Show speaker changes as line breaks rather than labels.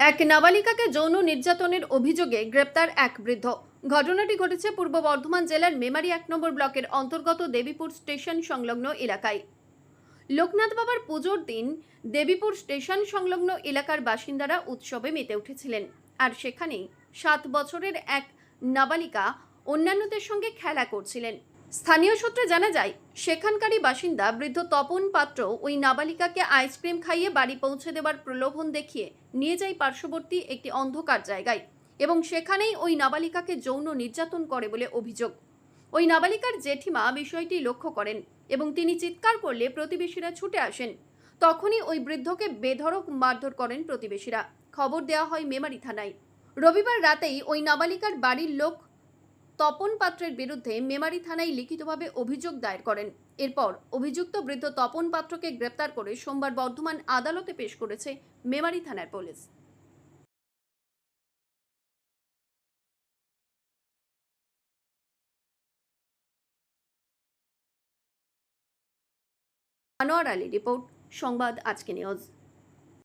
এক নাবালিকাকে যৌন নির্যাতনের অভিযোগে গ্রেপ্তার এক বৃদ্ধ। ঘটনাটি ঘটেছে পূর্ব বর্ধমান জেলার মেমারি এক নম্বর ব্লকের অন্তর্গত দেবীপুর স্টেশন সংলগ্ন এলাকায়। লোকনাথ বাবার পুজোর দিন দেবীপুর স্টেশন সংলগ্ন এলাকার বাসিন্দারা উৎসবে মেতে উঠেছিলেন। আর সেখানেই সাত বছরের এক নাবালিকা অন্যান্যদের সঙ্গে খেলা করছিলেন। স্থানীয় সূত্রে জানা যায় সেখানকারই বাসিন্দা বৃদ্ধ তপন পাত্র ওই নাবালিকাকে আইসক্রিম খাইয়ে বাড়ি পৌঁছে দেওয়ার প্রলোভন দেখিয়ে নিয়ে যায় পার্শ্ববর্তী একটি অন্ধকার জায়গায় এবং সেখানেই ওই নাবালিকাকে যৌন নির্যাতন করে বলে অভিযোগ। ওই নাবালিকার জেঠিমা বিষয়টি লক্ষ্য করেন এবং তিনি চিৎকার করলে প্রতিবেশীরা ছুটে আসেন। তখনই ওই বৃদ্ধকে বেধড়ক মারধর করেন প্রতিবেশীরা। খবর দেওয়া হয় মেমারি থানায়। রবিবার রাতেই ওই নাবালিকার বাড়ির লোক তপন পাত্রের বিরুদ্ধে মেমারি থানায় লিখিতভাবে অভিযোগ দায়ের করেন। এরপর অভিযুক্ত বৃদ্ধ তপন পাত্রকে গ্রেপ্তার করে সোমবার বর্ধমান আদালতে পেশ করেছে মেমারি থানার পুলিশ। আনোয়ার আলী রিপোর্ট, সংবাদ আজকে নিউজ।